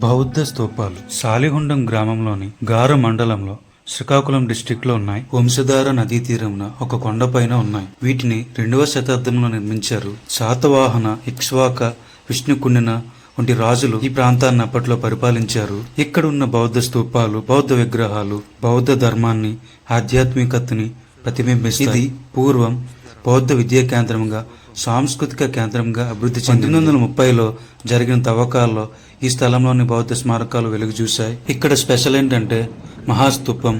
బౌద్ధ స్తూపాలు. సాలిగుండం గ్రామంలోని గారు మండలంలో శ్రీకాకుళం డిస్టిక్లో ఉన్నాయి. వంశధార నదీ తీరంన ఒక కొండపైన ఉన్నాయి. వీటిని రెండవ శతాబ్దంలో నిర్మించారు. శాతవాహన ఇక్ష్వాక విష్ణుకుండిన వంటి రాజులు ఈ ప్రాంతాన్ని అప్పట్లో పరిపాలించారు. ఇక్కడ ఉన్న బౌద్ధ స్తూపాలు బౌద్ధ విగ్రహాలు బౌద్ధ ధర్మాన్ని ఆధ్యాత్మికతని ప్రతిబింబిస్తాయి. పూర్వం బౌద్ధ విద్యా కేంద్రంగా సాంస్కృతిక కేంద్రంగా అభివృద్ధి చెంది పంతొమ్మిది వందల ముప్పైలో జరిగిన తవ్వకాల్లో ఈ స్థలంలోని బౌద్ధ స్మారకాలు వెలుగు చూశాయి. ఇక్కడ స్పెషల్ ఏంటంటే మహాస్తూపం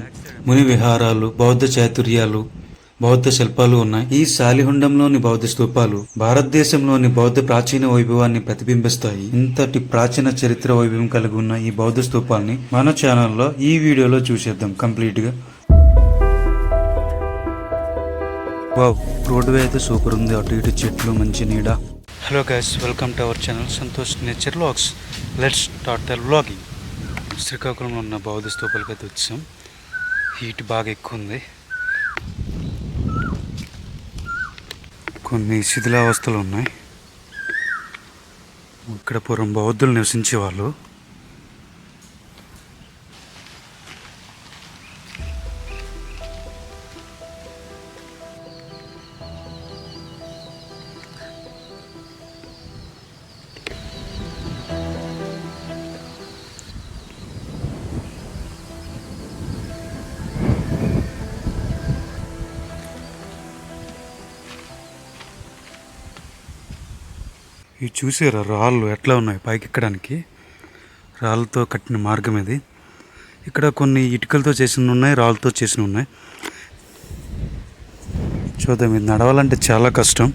ముని విహారాలు బౌద్ధ చాతుర్యాలు బౌద్ధ శిల్పాలు ఉన్నాయి. ఈ శాలిహుండంలోని బౌద్ధ స్తూపాలు భారతదేశంలోని బౌద్ధ ప్రాచీన వైభవాన్ని ప్రతిబింబిస్తాయి. ఇంతటి ప్రాచీన చరిత్ర వైభవం కలిగి ఉన్న ఈ బౌద్ధ స్తూపాల్ని మన ఛానల్లో ఈ వీడియోలో చూసేద్దాం కంప్లీట్ వావ్ రోడ్డు అయితే సూపర్ ఉంది. అటు ఇటు చెట్లు మంచి నీడ. Hello guys welcome to our channel Santosh nature vlogs let's start the vlogging శ్రీకాకుళంలో ఉన్న బౌద్ధ స్థూపాలకి అయితే వచ్చాం. హీట్ బాగా ఎక్కువ ఉంది. కొన్ని శిథిలావస్థలు ఉన్నాయి. ఇక్కడ పూర్వం బౌద్ధులు నివసించేవాళ్ళు. ఇవి చూసారా రాళ్ళు ఎట్లా ఉన్నాయి పైకి ఎక్కడానికి? రాళ్ళతో కట్టిన మార్గం ఇది. ఇక్కడ కొన్ని ఇటుకలతో చేసిన ఉన్నాయి రాళ్ళతో చేసిన ఉన్నాయి. చూద్దాం ఇది నడవాలంటే చాలా కష్టం.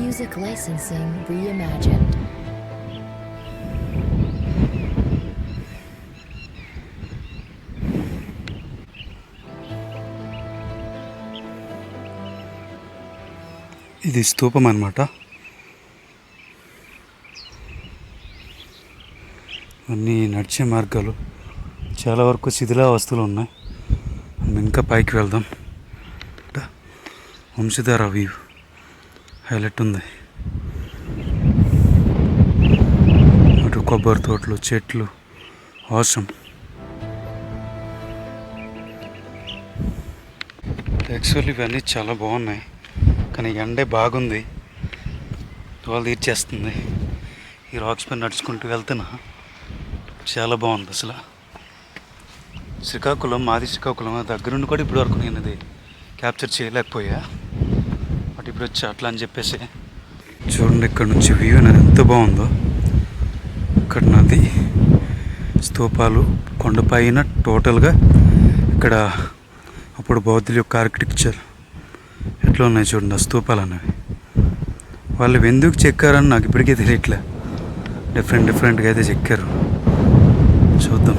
Music licensing reimagined. ఇది స్తూపం అన్నమాట. అన్నీ నడిచే మార్గాలు. చాలా వరకు శిథిలా ఉన్నాయి. ఇంకా పైకి వెళ్దాం. వంశధార వ్యూ. హైలైట్ ఉంది. అటు కొబ్బరి తోటలు చెట్లు. అవసరం యాక్చువల్లీ ఇవన్నీ చాలా బాగున్నాయి. కానీ ఎండే బాగుంది. వాళ్ళు తీర్చేస్తుంది. ఈ రాక్స్ పైన నడుచుకుంటూ వెళ్తున్నా. చాలా బాగుంది అసలు. శ్రీకాకుళం మాది శ్రీకాకుళం. దగ్గరుండి కూడా ఇప్పటి వరకు నేను అది క్యాప్చర్ చేయలేకపోయా. బట్ ఇప్పుడు వచ్చి అట్లా అని చెప్పేసి. చూడండి ఇక్కడ నుంచి వ్యూ అనేది ఎంత బాగుందో. ఇక్కడ నది స్తూపాలు కొండపైన టోటల్గా ఇక్కడ అప్పుడు బౌద్ధుల యొక్క ఆర్కిటెక్చర్ ఎట్లా ఉన్నాయి చూడండి ఆ స్తూపాలు అనేవి వాళ్ళు ఎందుకు చెక్కారని నాకు ఇప్పటికే తెలియట్లే. డిఫరెంట్ డిఫరెంట్గా అయితే చెక్కారు. చూద్దాం.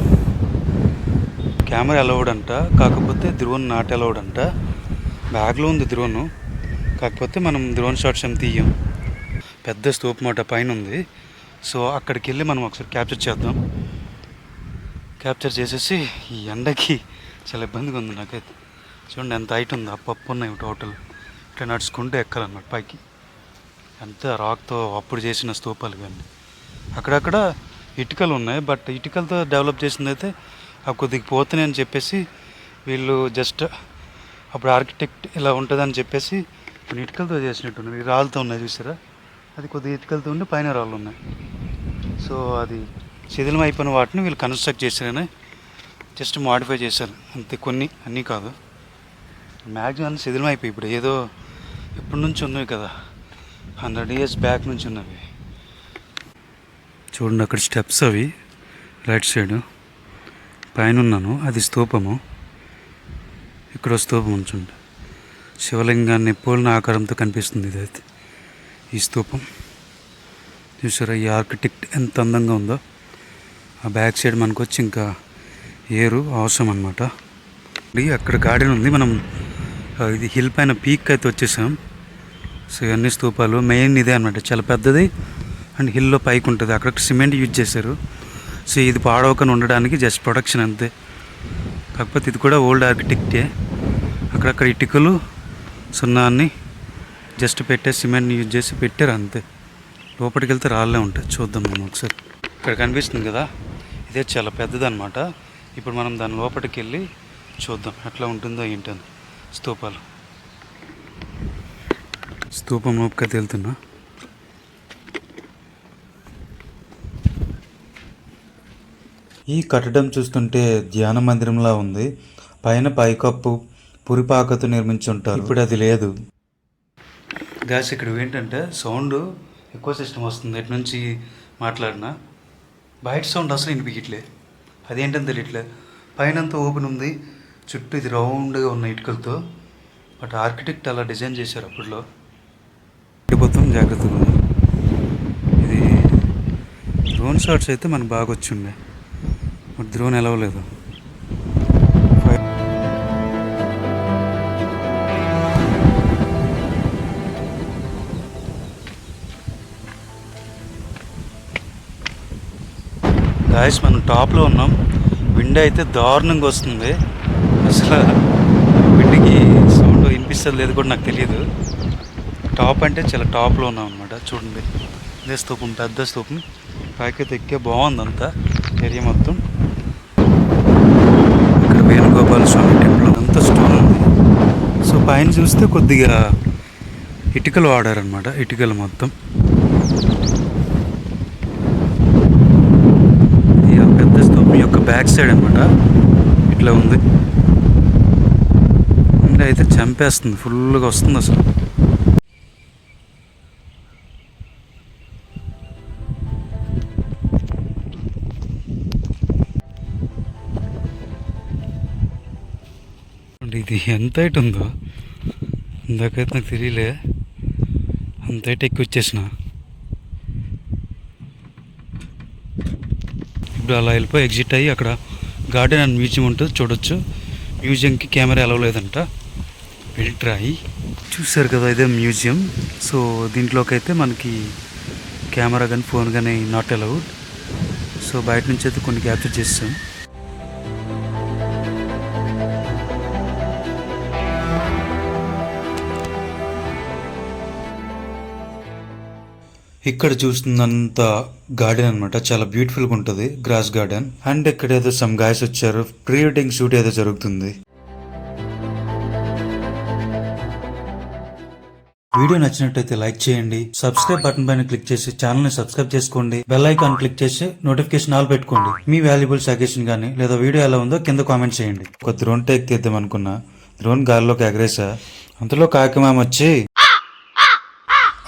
కెమెరా అలౌడ్ అంట కాకపోతే డ్రోన్ నాట్ అలౌడ్ అంట. బ్యాగ్లో ఉంది డ్రోన్ కాకపోతే మనం డ్రోన్ షాట్స్ ఏం తీయం. పెద్ద స్తూపం అట పైన ఉంది. సో అక్కడికి వెళ్ళి మనం ఒకసారి క్యాప్చర్ చేద్దాం. క్యాప్చర్ చేసేసి ఈ ఎండకి చాలా ఇబ్బందిగా ఉంది నాకైతే. చూడండి ఎంత హైట్ ఉంది. అప్పప్పు ఉన్నాయి టోటల్. ఇట్లా నడుచుకుంటూ ఎక్కాలన్నమాట పైకి. ఎంత రాక్తో అప్పుడు చేసిన స్తూపాలు కానీ అక్కడక్కడ ఇటుకలు ఉన్నాయి బట్ ఇటుకలతో డెవలప్ చేసింది అయితే ఆ కొద్దిగా పోతున్నాయి అని చెప్పేసి వీళ్ళు జస్ట్ అప్పుడు ఆర్కిటెక్ట్ ఇలా ఉంటుందని చెప్పేసి కొన్ని ఇటుకలతో చేసినట్టున్నారు ఈ రాళ్ళతో ఉన్నాయి చూసారా? అది కొద్దిగా ఇటుకలతో ఉండి పైన రాళ్ళు ఉన్నాయి. సో అది శిథిలం అయిపోయిన వాటిని వీళ్ళు కన్స్ట్రక్ట్ చేశారని జస్ట్ మాడిఫై చేశారు. అంతే కొన్ని అన్నీ కాదు. మ్యాక్సిమం శిథిలం అయిపోయి ఇప్పుడు ఏదో ఎప్పటి నుంచి ఉన్నవి కదా. హండ్రెడ్ ఇయర్స్ బ్యాక్ నుంచి ఉన్నవి. చూడండి అక్కడ స్టెప్స్ అవి. రైట్ సైడ్ పైన ఉన్నాను అది స్తూపము. ఇక్కడ స్తూపం ఉంచండి శివలింగాన్ని పోలిన ఆకారంతో కనిపిస్తుంది ఇదైతే ఈ స్తూపం. చూసారా ఈ ఆర్కిటెక్ట్ ఎంత అందంగా ఉందో. ఆ బ్యాక్ సైడ్ మనకు వచ్చి ఇంకా ఏరు అవసరం అనమాట అక్కడ గార్డెన్ ఉంది. మనం ఇది హిల్ పైన పీక్ అయితే వచ్చేసాం. సో ఇవన్నీ స్తూపాలు. మెయిన్ ఇదే అనమాట చాలా పెద్దది అండ్ హిల్లో పైకి ఉంటుంది. అక్కడ సిమెంట్ యూజ్ చేశారు. సో ఇది పాడవకుండా ఉండడానికి జస్ట్ ప్రొడక్షన్ అంతే. కాకపోతే ఇది కూడా ఓల్డ్ ఆర్కిటెక్టే. అక్కడక్కడ ఇటుకలు సున్నాన్ని జస్ట్ పెట్టే సిమెంట్ని యూజ్ చేసి పెట్టారు అంతే. లోపలికి వెళ్తే రాళ్ళే ఉంటాయి. చూద్దాం మనం ఒకసారి. ఇక్కడ కనిపిస్తుంది కదా? ఇదే చాలా పెద్దదన్నమాట. ఇప్పుడు మనం దాని లోపలికి వెళ్ళి చూద్దాం. ఎట్లా ఉంటుందో ఏంటని. స్తూపాలు. స్తూపం లోపలికి వెళ్తున్నా ఈ కట్టడం చూస్తుంటే ధ్యాన మందిరంలా ఉంది. పైన పైకప్పు పురిపాకతో నిర్మించి ఉంటారు. ఇప్పుడు అది లేదు. గ్యాస్ ఇక్కడ ఏంటంటే సౌండ్ ఎక్కువ సిస్టమ్ వస్తుంది. ఎటు నుంచి మాట్లాడినా బయట సౌండ్ అసలు వినిపించట్లే. అదేంటని తెలియట్లే. పైన అంతా ఓపెన్ ఉంది. చుట్టూ ఇది రౌండ్గా ఉన్న ఇటుకలతో బట్ ఆర్కిటెక్ట్ అలా డిజైన్ చేశారు అప్పట్లో. పడిపోతాం జాగ్రత్తగా ఉంది. ఇది డ్రోన్ షాట్స్ అయితే మనకు బాగా వచ్చిండే. మరి డ్రోన్ ఎలవలేదు గాయస్ మనం టాప్లో ఉన్నాం. విండ్ అయితే దారుణంగా వస్తుంది. అసలు వీటికి సౌండ్ వినిపిస్తుంది లేదు కూడా నాకు తెలియదు టాప్ అంటే చాలా టాప్లో ఉన్నాం అనమాట చూడండి. ఇదే స్తూపం పెద్ద స్థూపం. పైకైతే ఎక్కే బాగుంది అంతా ఏరియా మొత్తం. ఇక్కడ వేణుగోపాల స్వామి టెంపుల్ అంతా స్టోన్ ఉంది. సో పైన చూస్తే కొద్దిగా ఇటుకలు వాడారనమాట ఇటుకలు మొత్తం. ఈ పెద్ద స్థూపం యొక్క బ్యాక్ సైడ్ అనమాట ఇట్లా ఉంది. అంటే అయితే చంపేస్తుంది. ఫుల్గా వస్తుంది అసలు. ఇది ఎంత హైట్ ఉందో. ఇందాకైతే నాకు తెలియలే. అంత హైట్ ఎక్కువ వచ్చేసిన. ఇప్పుడు అలా వెళ్ళిపోయి ఎగ్జిట్ అయ్యి అక్కడ గార్డెన్ అండ్ మ్యూజియం ఉంటుంది. చూడొచ్చు. మ్యూజియంకి కెమెరా ఎలవలేదంట వెళ్ళిట్రాయి చూశారు కదా ఇదే మ్యూజియం. సో దీంట్లోకి అయితే మనకి కెమెరా కానీ ఫోన్ కానీ నాట్ అలౌడ్ సో బయట నుంచి అయితే కొన్ని క్యాప్చర్ చేస్తాం. ఇక్కడ చూస్తున్నంత గార్డెన్ అన్నమాట. చాలా బ్యూటిఫుల్గా ఉంటుంది. గ్రాస్ గార్డెన్ అండ్ ఇక్కడ ఏదో సమ్ గాయస్ వచ్చారు. ప్రీ వెడ్డింగ్ షూట్ ఏదో జరుగుతుంది. వీడియో నచ్చినట్టయితే లైక్ చేయండి సబ్స్క్రైబ్ బటన్ పైన క్లిక్ చేసి ఛానల్ని సబ్స్క్రైబ్ చేసుకోండి బెల్ ఐకాన్ క్లిక్ చేసి నోటిఫికేషన్ ఆల్ పెట్టుకోండి. మీ వాల్యుబుల్ సజెషన్ కానీ లేదా వీడియో ఎలా ఉందో కింద కామెంట్ చేయండి. ఒక డ్రోన్ టేక్ తీద్దాం అనుకున్నా. డ్రోన్ గాల్లోకి ఎగరేసా? అంతలో కాకిమామ వచ్చి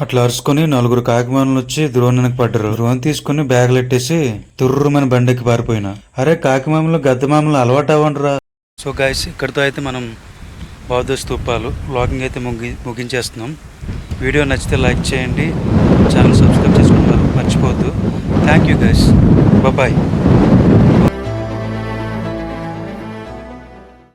అట్లా అరుచుకొని నలుగురు కాకిమానులు వచ్చి ద్రోణ్ వెనక పడ్డారు. ద్రోణ్ తీసుకుని బ్యాగులు ఎట్టేసి తుర్రుమని బండెక్కి పారిపోయిన. అరే కాకిమామలు గద్దమామలు అలవాటు అవ్వండిరా. సో గాయస్ ఇక్కడితో అయితే మనం బౌద్ధ స్తూపాలు వ్లాగింగ్ అయితే ముగి ముగించేస్తున్నాం. వీడియో నచ్చితే లైక్ చేయండి. ఛానల్ సబ్స్క్రైబ్ చేసుకుంటారు మర్చిపోవద్దు. Thank you guys bye